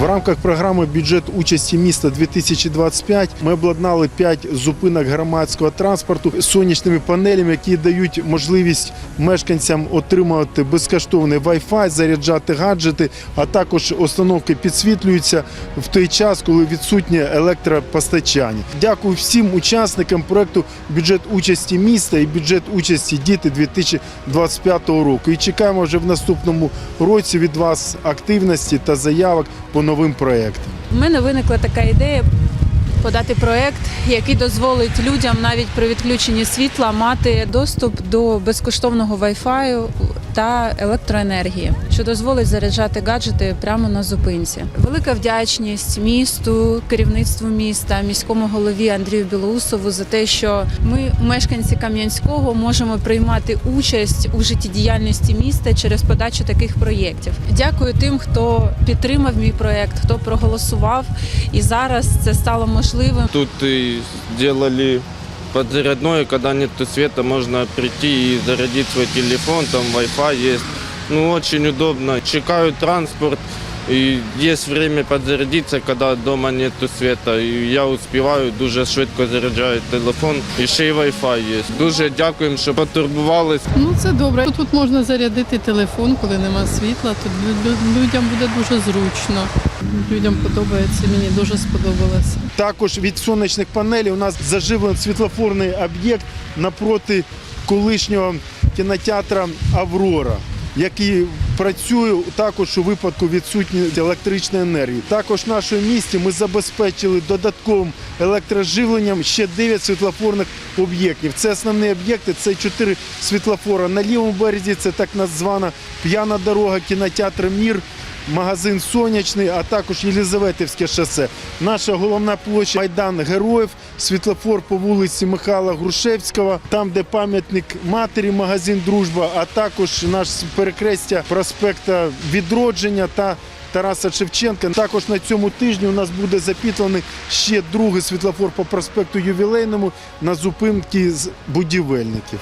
В рамках програми бюджет участі міста 2025 ми обладнали 5 зупинок громадського транспорту сонячними панелями, які дають можливість мешканцям отримувати безкоштовний Wi-Fi, заряджати гаджети, а також установки підсвітлюються в той час, коли відсутнє електропостачання. Дякую всім учасникам проекту бюджет участі міста і бюджет участі діти 2025 року. І чекаємо вже в наступному році від вас активності та заявок по новим проєктам? У мене виникла така ідея подати проєкт, який дозволить людям навіть при відключенні світла мати доступ до безкоштовного Wi-Fi та електроенергії, що дозволить заряджати гаджети прямо на зупинці. Велика вдячність місту, керівництву міста, міському голові Андрію Білоусову за те, що ми, мешканці Кам'янського, можемо приймати участь у життєдіяльності міста через подачу таких проєктів. Дякую тим, хто підтримав мій проєкт, хто проголосував, і зараз це стало можливим. Тут и подзарядное, когда нет света, можно прийти и зарядить свой телефон, там Wi-Fi есть. Ну, очень удобно. Чекаю транспорт, и есть время подзарядиться, когда дома нет света. І я успіваю, дуже швидко заряджаю телефон. І ще й Wi-Fi є. Дуже дякуємо, що потурбувались. Ну це добре. Тут, тут можна зарядити телефон, коли нема світла. Тут лю- лю- людям буде дуже зручно. Людям подобається, мені дуже сподобалося. Також від сонячних панелей у нас заживлений світлофорний об'єкт напроти колишнього кінотеатра Аврора. Який працюють також у випадку відсутності електричної енергії. Також в нашому місті ми забезпечили додатковим електроживленням ще 9 світлофорних об'єктів. Це основні об'єкти, це 4 світлофора. На лівому березі це так названа п'яна дорога, кінотеатр Мір магазин Сонячний, а також Єлизаветівське шосе. Наша головна площа Майдан Героїв, світлофор по вулиці Михайла Грушевського, там, де пам'ятник матері, магазин Дружба, а також наш перекрестя проспекта Відродження та Тараса Шевченка. Також на цьому тижні у нас буде запітлений ще другий світлофор по проспекту Ювілейному на зупинки з будівельників.